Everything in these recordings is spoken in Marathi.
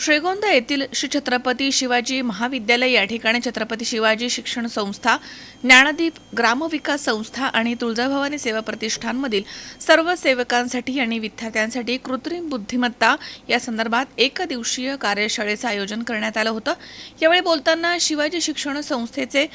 श्रीगोंदा येथील श्री छत्रपती शिवाजी महाविद्यालय या ठिकाणी छत्रपती शिवाजी शिक्षण संस्था ज्ञानदीप ग्रामविकास संस्था आणि तुळजाभवानी सेवा प्रतिष्ठानमधील सर्व सेवकांसाठी आणि विद्यार्थ्यांसाठी कृत्रिम बुद्धिमत्ता या संदर्भात एक दिवसीय कार्यशाळेचं आयोजन करण्यात आलं होतं. यावेळी बोलताना शिवाजी शिक्षण संस्थेचे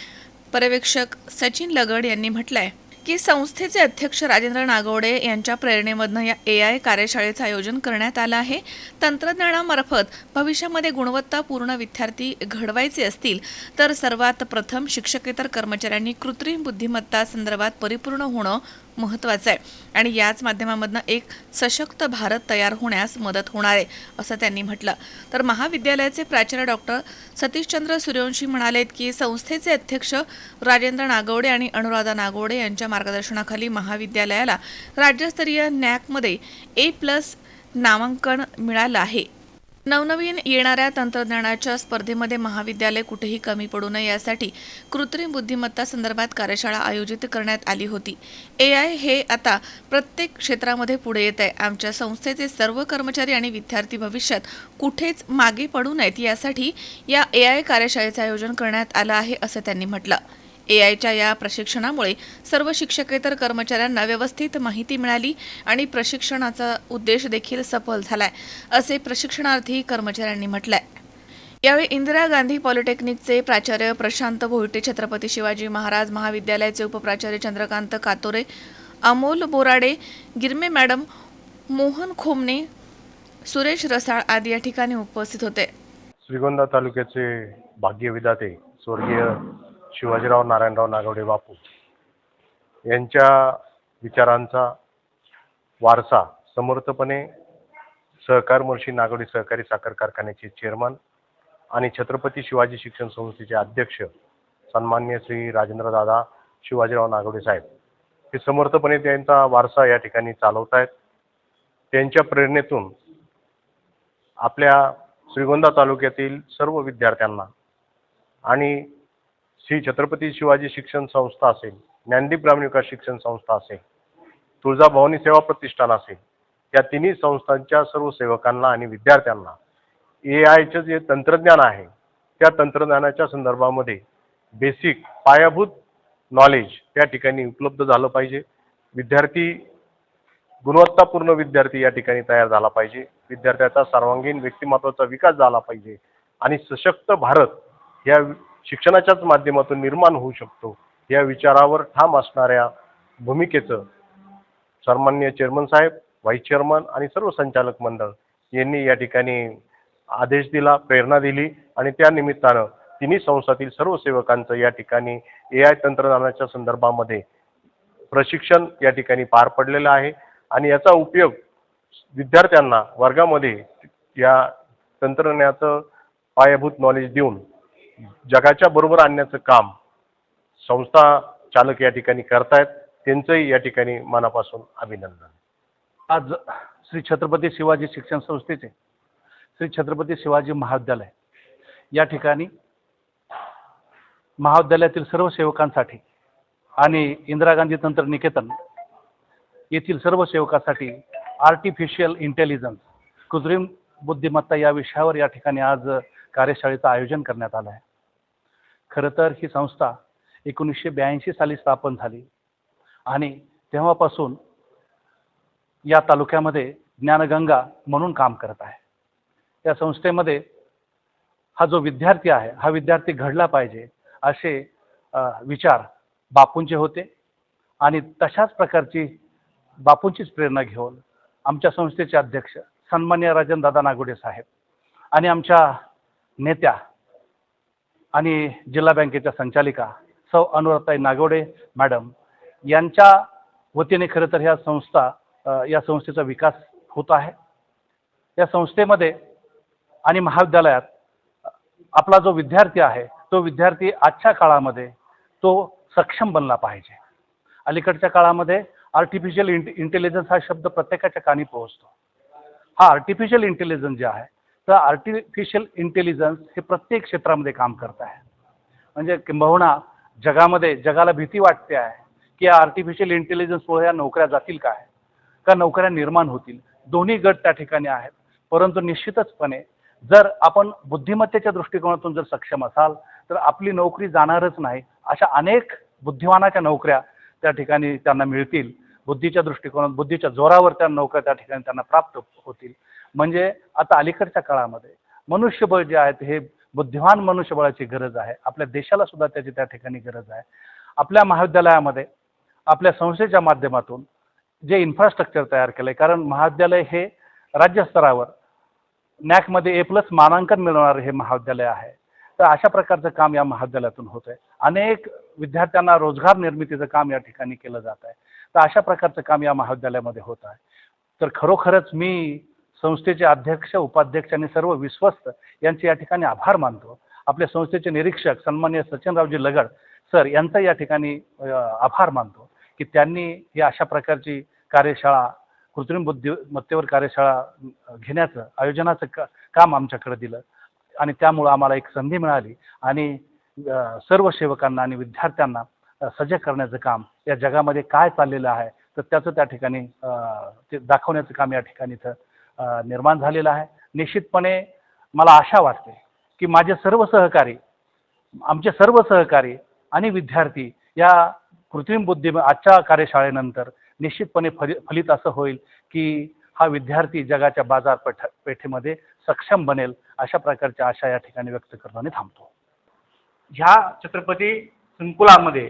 पर्यवेक्षक सचिन लगड यांनी म्हटलं आहे की संस्थेचे अध्यक्ष राजेंद्र नागवडे यांच्या प्रेरणेमधनं या ए आय कार्यशाळेचं आयोजन करण्यात आलं आहे. तंत्रज्ञानामार्फत भविष्यामध्ये गुणवत्तापूर्ण विद्यार्थी घडवायचे असतील तर सर्वात प्रथम शिक्षकेतर कर्मचाऱ्यांनी कृत्रिम बुद्धिमत्ता संदर्भात परिपूर्ण होणं महत्त्वाचं आहे. आणि याच माध्यमामधनं एक सशक्त भारत तयार होण्यास मदत होणार आहे असं त्यांनी म्हटलं. तर महाविद्यालयाचे प्राचार्य डॉक्टर सतीशचंद्र सूर्यवंशी म्हणालेत की संस्थेचे अध्यक्ष राजेंद्र नागवडे आणि अनुराधा नागवडे यांच्या मार्गदर्शनाखाली महाविद्यालयाला राज्यस्तरीय नॅकमध्ये ए प्लस नामांकन मिळालं आहे. नवनवीन येणाऱ्या तंत्रज्ञानाच्या स्पर्धेमध्ये महाविद्यालय कुठेही कमी पडू नये यासाठी कृत्रिम बुद्धिमत्ता संदर्भात कार्यशाळा आयोजित करण्यात आली होती. ए आय हे आता प्रत्येक क्षेत्रामध्ये पुढे येत आहे. आमच्या संस्थेचे सर्व कर्मचारी आणि विद्यार्थी भविष्यात कुठेच मागे पडू नयेत यासाठी या ए आय कार्यशाळेचं आयोजन करण्यात आलं आहे असं त्यांनी म्हटलं. ए आयच्या या प्रशिक्षणामुळे सर्व शिक्षकेतर कर्मचाऱ्यांना व्यवस्थित माहिती मिळाली आणि प्रशिक्षणाचा उद्देश देखील सफल झालाय असे प्रशिक्षणार्थी कर्मचाऱ्यांनी म्हटलंय. यावेळी इंदिरा गांधी पॉलिटेक्निकचे प्राचार्य प्रशांत भोईटे छत्रपती शिवाजी महाराज महाविद्यालयाचे उपप्राचार्य चंद्रकांत कातोरे अमोल बोराडे गिरमे मॅडम मोहन खोमने सुरेश रसाळ आदी या ठिकाणी उपस्थित होते. श्रीगोंदा तालुक्याचे भाग्यविधाते स्वर्गीय शिवाजीराव नारायणराव नागवडे बापू यांच्या विचारांचा वारसा समर्थपणे सहकार मुळशी नागवडे सहकारी साखर कारखान्याचे चेअरमन आणि छत्रपती शिवाजी शिक्षण संस्थेचे अध्यक्ष सन्मान्य श्री राजेंद्रदादा शिवाजीराव नागवडे साहेब हे समर्थपणे त्यांचा वारसा या ठिकाणी चालवत आहेत त्यांच्या प्रेरणेतून आपल्या श्रीगोंदा तालुक्यातील सर्व विद्यार्थ्यांना आणि श्री छत्रपती शिवाजी शिक्षण संस्था असेल ज्ञानदीप ग्रामीण विकास शिक्षण संस्था असेल तुळजाभवानी सेवा प्रतिष्ठान असेल त्या तिन्ही संस्थांच्या सर्व सेवकांना आणि विद्यार्थ्यांना ए आयचं जे तंत्रज्ञान आहे त्या तंत्रज्ञानाच्या संदर्भामध्ये बेसिक पायाभूत नॉलेज त्या ठिकाणी उपलब्ध झालं पाहिजे. विद्यार्थी गुणवत्तापूर्ण विद्यार्थी या ठिकाणी तयार झाला पाहिजे. विद्यार्थ्याचा सर्वांगीण व्यक्तिमत्वाचा विकास झाला पाहिजे. आणि सशक्त भारत या शिक्षणाच्याच माध्यमातून निर्माण होऊ शकतो. या विचारावर ठाम असणाऱ्या भूमिकेचं सन्मान्य चेअरमन साहेब व्हाईस चेअरमन आणि सर्व संचालक मंडळ यांनी या ठिकाणी आदेश दिला प्रेरणा दिली आणि त्या निमित्तानं तिन्ही संस्थातील सर्व सेवकांचं या ठिकाणी ए आय तंत्रज्ञानाच्या संदर्भामध्ये प्रशिक्षण या ठिकाणी पार पडलेलं आहे आणि याचा उपयोग विद्यार्थ्यांना वर्गामध्ये या तंत्रज्ञानाचं पायाभूत नॉलेज देऊन जगाच्या बरोबर आणण्याचं काम संस्था चालक या ठिकाणी करतायत. त्यांचंही या ठिकाणी मनापासून अभिनंदन. आज श्री छत्रपती शिवाजी शिक्षण संस्थेचे श्री छत्रपती शिवाजी महाविद्यालय या ठिकाणी महाविद्यालयातील सर्व सेवकांसाठी आणि इंदिरा गांधी तंत्र निकेतन येथील सर्व सेवकांसाठी आर्टिफिशियल इंटेलिजन्स कृत्रिम बुद्धिमत्ता या विषयावर या ठिकाणी आज कार्यशाळेचं आयोजन करण्यात आलं आहे. खरं तर ही संस्था एकोणीसशे ब्याऐंशी साली स्थापन झाली. आणि तेव्हापासून या तालुक्यामध्ये ज्ञानगंगा म्हणून काम करत आहे. या संस्थेमध्ये हा जो विद्यार्थी आहे हा विद्यार्थी घडला पाहिजे असे विचार बापूंचे होते. आणि तशाच प्रकारची बापूंचीच प्रेरणा घेऊन आमच्या संस्थेचे अध्यक्ष सन्मान्य राजन दादा नागोडे साहेब आणि आमच्या नेत्या आणि जिल्हा बँकेच्या संचालिका सौ अनुराताई नागोडे मॅडम यांच्या वतीने खरं तर ह्या संस्था या संस्थेचा विकास होत आहे. या संस्थेमध्ये आणि महाविद्यालयात आपला जो विद्यार्थी आहे तो विद्यार्थी आजच्या काळामध्ये तो सक्षम बनला पाहिजे. अलीकडच्या काळामध्ये आर्टिफिशियल इंट इंटेलिजन्स हा शब्द प्रत्येकाच्या कानी पोहोचतो. हा आर्टिफिशियल इंटेलिजन्स जे आहे तर आर्टिफिशियल इंटेलिजन्स हे प्रत्येक क्षेत्रामध्ये काम करत आहे. म्हणजे किंबहुना जगामध्ये जगाला भीती वाटते आहे की या आर्टिफिशियल इंटेलिजन्समुळे या नोकऱ्या जातील काय? का नोकऱ्या निर्माण होतील? दोन्ही गट त्या ठिकाणी आहेत. परंतु निश्चितचपणे जर आपण बुद्धिमत्तेच्या दृष्टिकोनातून जर सक्षम असाल तर आपली नोकरी जाणारच नाही अशा अनेक बुद्धिमानाच्या नोकऱ्या त्या ठिकाणी त्यांना मिळतील. बुद्धीच्या दृष्टिकोनात बुद्धीच्या जोरावर त्या नौका त्या ठिकाणी त्यांना प्राप्त होतील. म्हणजे आता अलीकडच्या काळामध्ये मनुष्यबळ जे आहेत हे बुद्धिमान मनुष्यबळाची गरज आहे. आपल्या देशाला सुद्धा त्याची त्या ठिकाणी गरज आहे. आपल्या महाविद्यालयामध्ये आपल्या संस्थेच्या माध्यमातून जे इन्फ्रास्ट्रक्चर तयार केलं आहे कारण महाविद्यालय हे राज्यस्तरावर नॅकमध्ये ए प्लस मानांकन मिळवणारे हे महाविद्यालय आहे. तर अशा प्रकारचं काम या महाविद्यालयातून होत आहे अनेक विद्यार्थ्यांना रोजगार निर्मितीचं काम या ठिकाणी केलं जात आहे तर अशा प्रकारचं काम या महाविद्यालयामध्ये होत आहे. तर खरोखरच मी संस्थेचे अध्यक्ष उपाध्यक्ष आणि सर्व विश्वस्त यांचे या ठिकाणी आभार मानतो. आपल्या संस्थेचे निरीक्षक सन्मान्य सचिनरावजी लगड सर यांचा या ठिकाणी आभार मानतो की त्यांनी ही अशा प्रकारची कार्यशाळा कृत्रिम बुद्धिमत्तेवर कार्यशाळा घेण्याचं आयोजनाचं का काम आमच्याकडे दिलं आणि त्यामुळं आम्हाला एक संधी मिळाली आणि सर्व सेवकांना आणि विद्यार्थ्यांना सजग करण्याचं काम या जगामध्ये काय चाललेलं आहे तर त्याचं त्या ठिकाणी ते दाखवण्याचं काम या ठिकाणी इथं निर्माण झालेलं आहे. निश्चितपणे मला आशा वाटते की माझे सर्व सहकारी आमचे सर्व सहकारी आणि विद्यार्थी या कृत्रिम बुद्धी आजच्या कार्यशाळेनंतर निश्चितपणे फलि फलित असं होईल की हा विद्यार्थी जगाच्या बाजारपेठ पेठेमध्ये सक्षम बनेल अशा प्रकारच्या आशा या ठिकाणी व्यक्त करतो आणि थांबतो. ह्या छत्रपती संकुलामध्ये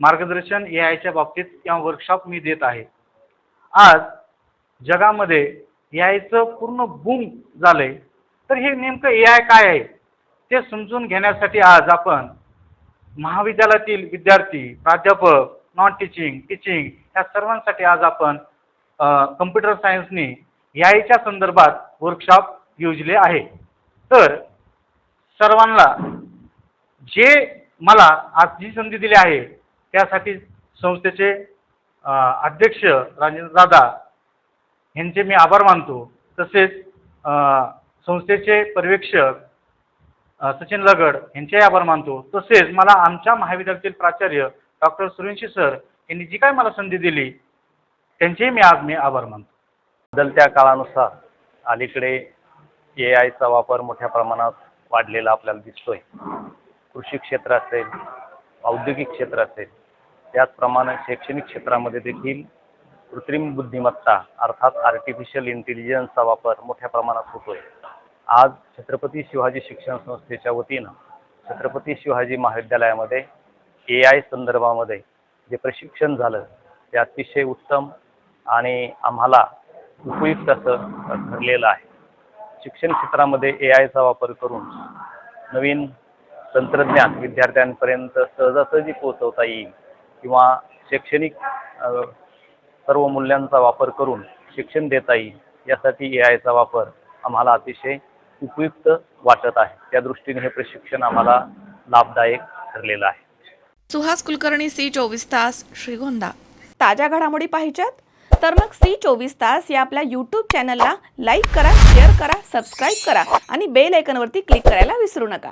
मार्गदर्शन ए आयच्या बाबतीत किंवा वर्कशॉप मी देत आहे. आज जगामध्ये ए आयचं पूर्ण बूम झालंय. तर हे नेमकं ए आय काय आहे? ते समजून घेण्यासाठी आज आपण महाविद्यालयातील विद्यार्थी प्राध्यापक नॉन टीचिंग टीचिंग या सर्वांसाठी आज आपण कम्प्युटर सायन्सनी ए आयच्या संदर्भात वर्कशॉप योजले आहे. तर सर्वांना जे मला आज जी संधी दिली आहे त्यासाठी संस्थेचे अध्यक्ष राजेंद्र दादा यांचे मी आभार मानतो. तसेच संस्थेचे पर्यवेक्षक सचिन लगड यांचेही आभार मानतो. तसेच मला आमच्या महाविद्यालयातील प्राचार्य डॉक्टर सुरेंशी सर यांनी जी काय मला संधी दिली त्यांचेही मी आज मी आभार मानतो. बदलत्या काळानुसार अलीकडे ए आयचा वापर मोठ्या प्रमाणात वाढलेला आपल्याला दिसतोय. कृषी क्षेत्र असेल औद्योगिक क्षेत्र असेल त्याचप्रमाणे शैक्षणिक क्षेत्रामध्ये देखील कृत्रिम बुद्धिमत्ता अर्थात आर्टिफिशियल इंटेलिजन्सचा वापर मोठ्या प्रमाणात होतोय. आज छत्रपती शिवाजी शिक्षण संस्थेच्या वतीनं छत्रपती शिवाजी महाविद्यालयामध्ये ए आय संदर्भामध्ये जे प्रशिक्षण झालं ते अतिशय उत्तम आणि आम्हाला उपयुक्त असं ठरलेलं आहे. शिक्षण क्षेत्रामध्ये ए आयचा वापर करून नवीन तंत्रज्ञान विद्यार्थ्यांपर्यंत सहजासहजी पोहोचवता येईल. किंवा शैक्षणिक सर्व मूल्यांचा वापर करून शिक्षण देता येईल यासाठी ए आयचा वापर आम्हाला अतिशय उपयुक्त वाटत आहे. त्या दृष्टीने हे प्रशिक्षण आम्हाला लाभदायक ठरलेलं आहे. सुहास कुलकर्णी सी चोवीस तास श्रीगोंदा. ताज्या घडामोडी पाहिजेत? तर मग सी चोवीस तास या आपल्या यूट्यूब चॅनलला लाईक करा शेअर करा सबस्क्राईब करा आणि बेल आयकॉनवरती क्लिक करायला विसरू नका.